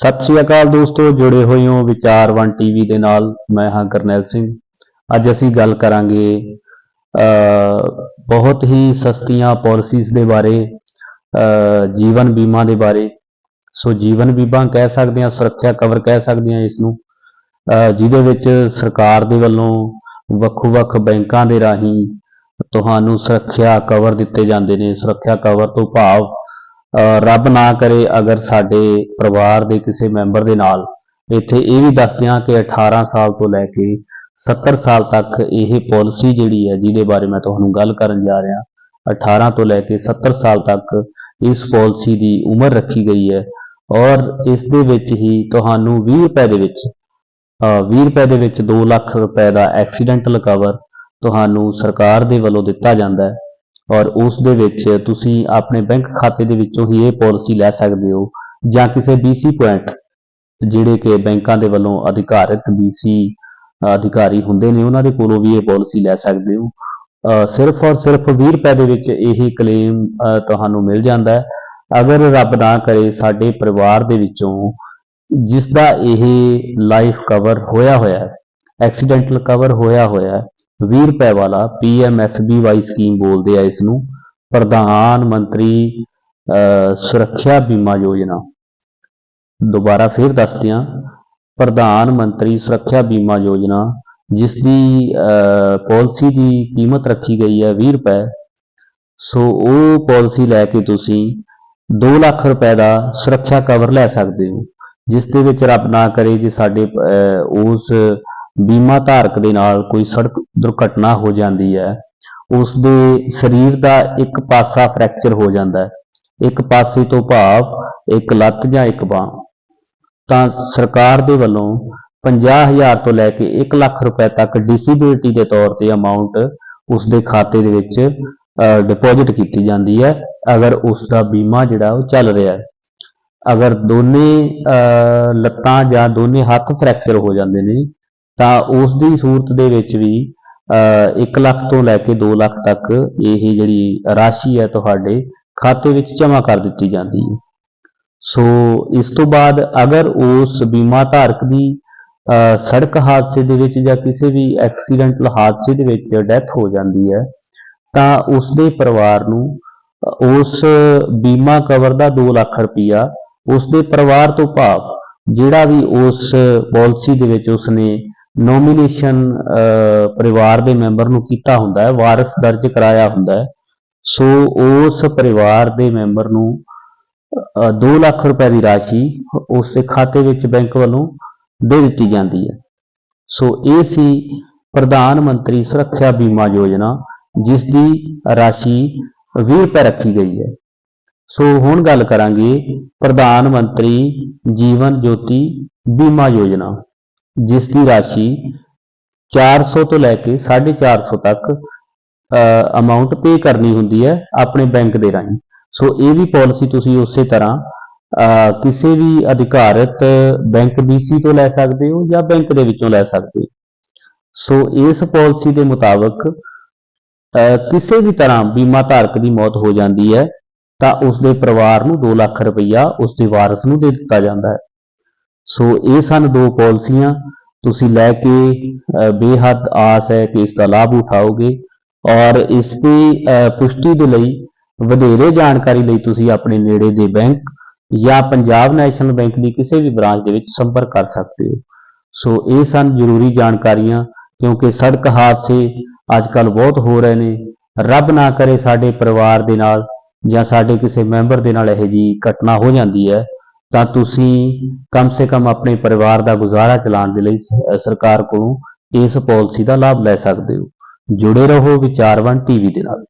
ਸਤਿ ਸ਼੍ਰੀ ਅਕਾਲ ਦੋਸਤੋ ਜੁੜੇ ਹੋਏ ਹੋ ਵਿਚਾਰਵਨ ਟੀਵੀ ਦੇ ਨਾਲ। ਮੈਂ ਹਾਂ ਕਰਨੈਲ ਸਿੰਘ। ਅੱਜ ਅਸੀਂ ਗੱਲ ਕਰਾਂਗੇ ਅ, ਬਹੁਤ ਹੀ ਸਸਤੀਆਂ ਪਾਲਿਸੀਜ਼ ਦੇ ਬਾਰੇ ਅ, ਜੀਵਨ ਬੀਮਾ ਦੇ ਬਾਰੇ। ਸੋ ਜੀਵਨ ਬੀਮਾ ਕਹਿ ਸਕਦੇ ਹਾਂ ਸੁਰੱਖਿਆ ਕਵਰ ਕਹਿ ਸਕਦੇ ਹਾਂ ਇਸ ਨੂੰ ਜਿਹਦੇ ਵਿੱਚ ਸਰਕਾਰ ਦੇ ਵੱਲੋਂ ਵੱਖੋ-ਵੱਖ ਬੈਂਕਾਂ ਦੇ ਰਾਹੀਂ ਤੁਹਾਨੂੰ ਸੁਰੱਖਿਆ ਕਵਰ ਦਿੱਤੇ ਜਾਂਦੇ ਨੇ। ਸੁਰੱਖਿਆ ਕਵਰ ਤੋਂ ਭਾਵ ਰੱਬ ਨਾ ਕਰੇ ਅਗਰ ਸਾਡੇ ਪਰਿਵਾਰ ਦੇ ਕਿਸੇ ਮੈਂਬਰ ਦੇ ਨਾਲ ਇੱਥੇ ਇਹ ਵੀ ਦੱਸਦੇ ਹਾਂ ਕਿ 18 ਸਾਲ ਤੋਂ ਲੈ ਕੇ 70 ਸਾਲ ਤੱਕ ਇਹ ਪਾਲਿਸੀ ਜਿਹੜੀ ਹੈ ਜਿਹਦੇ ਬਾਰੇ ਮੈਂ ਤੁਹਾਨੂੰ ਗੱਲ ਕਰਨ ਜਾ ਰਿਹਾ 18 ਤੋਂ ਲੈ ਕੇ 70 ਸਾਲ ਤੱਕ ਇਸ ਪਾਲਿਸੀ ਦੀ ਉਮਰ ਰੱਖੀ ਗਈ ਹੈ ਔਰ ਇਸ ਦੇ ਵਿੱਚ ਹੀ ਤੁਹਾਨੂੰ 20 ਰੁਪਏ ਦੇ ਵਿੱਚ ਅ, 20 ਰੁਪਏ ਦੇ ਵਿੱਚ 2 ਲੱਖ ਰੁਪਏ ਦਾ ਐਕਸੀਡੈਂਟਲ ਕਵਰ ਤੁਹਾਨੂੰ ਸਰਕਾਰ ਦੇ ਵੱਲੋਂ ਦਿੱਤਾ ਜਾਂਦਾ ਹੈ। ਔਰ ਉਸ ਦੇ ਵਿੱਚ ਤੁਸੀਂ ਆਪਣੇ ਬੈਂਕ ਖਾਤੇ ਦੇ ਵਿੱਚੋਂ ਹੀ ਇਹ ਪਾਲਿਸੀ ਲੈ ਸਕਦੇ ਹੋ ਜਾਂ ਕਿਸੇ BC ਪੁਆਇੰਟ ਜਿਹੜੇ ਕਿ ਬੈਂਕਾਂ ਦੇ ਵੱਲੋਂ ਅਧਿਕਾਰਿਤ BC ਅਧਿਕਾਰੀ ਹੁੰਦੇ ਨੇ, ਉਹਨਾਂ ਦੇ ਕੋਲੋਂ ਵੀ ਇਹ ਪਾਲਿਸੀ ਲੈ ਸਕਦੇ ਹੋ। ਸਿਰਫ ਔਰ ਸਿਰਫ 20 ਰੁਪਏ ਦੇ ਵਿੱਚ ਇਹ ਕਲੇਮ ਤੁਹਾਨੂੰ ਮਿਲ ਜਾਂਦਾ ਹੈ। ਅਗਰ ਰੱਬ ਨਾ ਕਰੇ ਸਾਡੇ ਪਰਿਵਾਰ ਦੇ ਵਿੱਚੋਂ ਜਿਸ ਦਾ ਇਹ ਲਾਈਫ ਕਵਰ ਹੋਇਆ ਹੋਇਆ ਹੈ ਐਕਸੀਡੈਂਟਲ ਕਵਰ ਹੋਇਆ ਹੋਇਆ ਹੈ 20 ਰੁਪਏ ਵਾਲਾ PMSBY ਸਕੀਮ ਬੋਲਦੇ ਆ ਇਸ ਨੂੰ ਪ੍ਰਧਾਨ ਮੰਤਰੀ ਸੁਰੱਖਿਆ ਬੀਮਾ ਯੋਜਨਾ। ਦੁਬਾਰਾ ਫਿਰ ਦੱਸਦੇ ਹਾਂ, ਪ੍ਰਧਾਨ ਮੰਤਰੀ ਸੁਰੱਖਿਆ ਬੀਮਾ ਯੋਜਨਾ ਜਿਸ ਦੀ ਪਾਲਿਸੀ ਦੀ ਕੀਮਤ ਰੱਖੀ ਗਈ ਹੈ 20 ਰੁਪਏ। ਸੋ ਉਹ ਪਾਲਿਸੀ ਲੈ ਕੇ ਤੁਸੀਂ 2 ਲੱਖ ਰੁਪਏ ਦਾ ਸੁਰੱਖਿਆ ਕਵਰ ਲੈ ਸਕਦੇ ਹੋ, ਜਿਸ ਦੇ ਵਿੱਚ ਰੱਬ ਨਾ ਕਰੇ ਜੇ ਸਾਡੇ ਉਸ ਬੀਮਾ ਧਾਰਕ ਦੇ ਨਾਲ ਕੋਈ ਸੜਕ ਦੁਰਘਟਨਾ ਹੋ ਜਾਂਦੀ ਹੈ, ਉਸ ਦੇ ਸਰੀਰ ਦਾ ਇੱਕ ਪਾਸਾ ਫ੍ਰੈਕਚਰ ਹੋ ਜਾਂਦਾ ਹੈ। ਇੱਕ ਪਾਸੇ ਤੋਂ ਭਾਵ ਇੱਕ ਲੱਤ ਜਾਂ ਇੱਕ ਬਾਹ। ਤਾਂ ਸਰਕਾਰ ਦੇ ਵੱਲੋਂ 50000 ਤੋਂ ਲੈ ਕੇ 1 ਲੱਖ ਰੁਪਏ ਤੱਕ ਡਿਸੇਬਿਲਿਟੀ ਦੇ ਤੌਰ ਤੇ ਅਮਾਉਂਟ ਉਸ ਦੇ ਖਾਤੇ ਦੇ ਵਿੱਚ ਡਿਪੋਜ਼ਿਟ ਕੀਤੀ ਜਾਂਦੀ ਹੈ, ਅਗਰ ਉਸ ਦਾ ਬੀਮਾ ਜਿਹੜਾ ਉਹ ਚੱਲ ਰਿਹਾ ਹੈ। ਅਗਰ ਦੋਨੇ ਲੱਤਾਂ ਜਾਂ ਦੋਨੇ ਹੱਥ ਫ੍ਰੈਕਚਰ ਹੋ ਜਾਂਦੇ ਨੇ ਤਾਂ ਉਸ ਦੀ ਸੂਰਤ ਦੇ ਵਿੱਚ ਵੀ 1 ਲੱਖ ਤੋਂ ਲੈ ਕੇ 2 ਲੱਖ ਤੱਕ ਇਹ ਜਿਹੜੀ ਰਾਸ਼ੀ ਹੈ ਤੁਹਾਡੇ ਖਾਤੇ ਵਿੱਚ ਜਮ੍ਹਾਂ ਕਰ ਦਿੱਤੀ ਜਾਂਦੀ ਹੈ। ਸੋ ਇਸ ਤੋਂ ਬਾਅਦ ਅਗਰ ਉਸ ਬੀਮਾ ਧਾਰਕ ਦੀ ਅਹ, ਸੜਕ ਹਾਦਸੇ ਦੇ ਵਿੱਚ ਜਾਂ ਕਿਸੇ ਵੀ ਐਕਸੀਡੈਂਟਲ ਹਾਦਸੇ ਦੇ ਵਿੱਚ ਡੈਥ ਹੋ ਜਾਂਦੀ ਹੈ ਤਾਂ ਉਸ ਦੇ ਪਰਿਵਾਰ ਨੂੰ ਉਸ ਬੀਮਾ ਕਵਰ ਦਾ 2 ਲੱਖ ਰੁਪਈਆ ਉਸ ਦੇ ਪਰਿਵਾਰ ਤੋਂ ਭਾਵ ਜਿਹੜਾ ਵੀ ਉਸ ਪਾਲਿਸੀ ਦੇ ਵਿੱਚ ਉਸਨੇ ਨੋਮੀਨੇਸ਼ਨ ਪਰਿਵਾਰ ਦੇ ਮੈਂਬਰ ਨੂੰ ਕੀਤਾ ਹੁੰਦਾ ਹੈ, ਵਾਰਸ ਦਰਜ ਕਰਾਇਆ ਹੁੰਦਾ ਹੈ। ਸੋ ਉਸ ਪਰਿਵਾਰ ਦੇ ਮੈਂਬਰ ਨੂੰ 2 ਲੱਖ ਰੁਪਏ ਦੀ ਰਾਸ਼ੀ ਉਸ ਦੇ ਖਾਤੇ ਵਿੱਚ ਬੈਂਕ ਵੱਲੋਂ ਦੇ ਦਿੱਤੀ ਜਾਂਦੀ ਹੈ। ਸੋ ਇਹ ਸੀ ਪ੍ਰਧਾਨ ਮੰਤਰੀ ਸੁਰੱਖਿਆ ਬੀਮਾ ਯੋਜਨਾ, ਜਿਸ ਦੀ ਰਾਸ਼ੀ 20 ਰੁਪਏ ਰੱਖੀ ਗਈ ਹੈ। ਸੋ ਹੁਣ ਗੱਲ ਕਰਾਂਗੇ ਪ੍ਰਧਾਨ ਮੰਤਰੀ ਜੀਵਨ ਜੋਤੀ ਬੀਮਾ ਯੋਜਨਾ। ਜਿਸ ਦੀ ਰਾਸ਼ੀ 400 ਤੋਂ ਲੈ ਕੇ 450 ਤੱਕ ਅਮਾਉਂਟ ਪੇ ਕਰਨੀ ਹੁੰਦੀ ਹੈ ਆਪਣੇ ਬੈਂਕ ਦੇ ਰਾਹੀਂ। ਸੋ ਇਹ ਵੀ ਪਾਲਿਸੀ ਤੁਸੀਂ ਉਸੇ ਤਰ੍ਹਾਂ ਅਹ, ਕਿਸੇ ਵੀ ਅਧਿਕਾਰਤ ਬੈਂਕ BC ਤੋਂ ਲੈ ਸਕਦੇ ਹੋ ਜਾਂ ਬੈਂਕ ਦੇ ਵਿੱਚੋਂ ਲੈ ਸਕਦੇ ਹੋ। ਸੋ ਇਸ ਪਾਲਿਸੀ ਦੇ ਮੁਤਾਬਕ ਅਹ, ਕਿਸੇ ਵੀ ਤਰ੍ਹਾਂ ਬੀਮਾ ਧਾਰਕ ਦੀ ਮੌਤ ਹੋ ਜਾਂਦੀ ਹੈ ਤਾਂ ਉਸ ਦੇ ਪਰਿਵਾਰ ਨੂੰ 2 ਲੱਖ ਰੁਪਈਆ ਉਸ ਦੇ ਵਾਰਸ ਨੂੰ ਦੇ ਦਿੱਤਾ ਜਾਂਦਾ ਹੈ। ਸੋ ਇਹ ਸਨ ਦੋ ਪਾਲਿਸੀਆਂ। ਤੁਸੀਂ ਲੈ ਕੇ ਬੇਹੱਦ ਆਸ ਹੈ ਕਿ ਇਸ ਦਾ ਲਾਭ ਉਠਾਓਗੇ ਔਰ ਇਸ ਦੀ ਪੁਸ਼ਟੀ ਦੇ ਲਈ ਵਧੇਰੇ ਜਾਣਕਾਰੀ ਲਈ ਤੁਸੀਂ ਆਪਣੇ ਨੇੜੇ ਦੇ ਬੈਂਕ ਜਾਂ ਪੰਜਾਬ ਨੈਸ਼ਨਲ ਬੈਂਕ ਦੀ ਕਿਸੇ ਵੀ ਬ੍ਰਾਂਚ ਦੇ ਵਿੱਚ ਸੰਪਰਕ ਕਰ ਸਕਦੇ ਹੋ। ਸੋ ਇਹ ਸਨ ਜ਼ਰੂਰੀ ਜਾਣਕਾਰੀਆਂ ਕਿਉਂਕਿ ਸੜਕ ਹਾਦਸੇ ਅੱਜਕੱਲ ਬਹੁਤ ਹੋ ਰਹੇ ਨੇ। ਰੱਬ ਨਾ ਕਰੇ ਸਾਡੇ ਪਰਿਵਾਰ ਦੇ ਨਾਲ ਜਾਂ ਸਾਡੇ ਕਿਸੇ ਮੈਂਬਰ ਦੇ ਨਾਲ ਇਹੋ ਜਿਹੀ ਘਟਨਾ ਹੋ ਜਾਂਦੀ ਹੈ। ਤਾਂ ਤੁਸੀਂ ਕਮ ਸੇ ਕਮ ਆਪਣੇ ਪਰਿਵਾਰ ਦਾ ਗੁਜ਼ਾਰਾ ਚਲਾਉਣ ਦੇ ਲਈ ਸਰਕਾਰ ਕੋਲੋਂ ਇਸ ਪਾਲਿਸੀ ਦਾ ਲਾਭ ਲੈ ਸਕਦੇ ਹੋ। ਜੁੜੇ ਰਹੋ ਵਿਚਾਰਵਨ ਟੀਵੀ ਦੇ ਨਾਲ।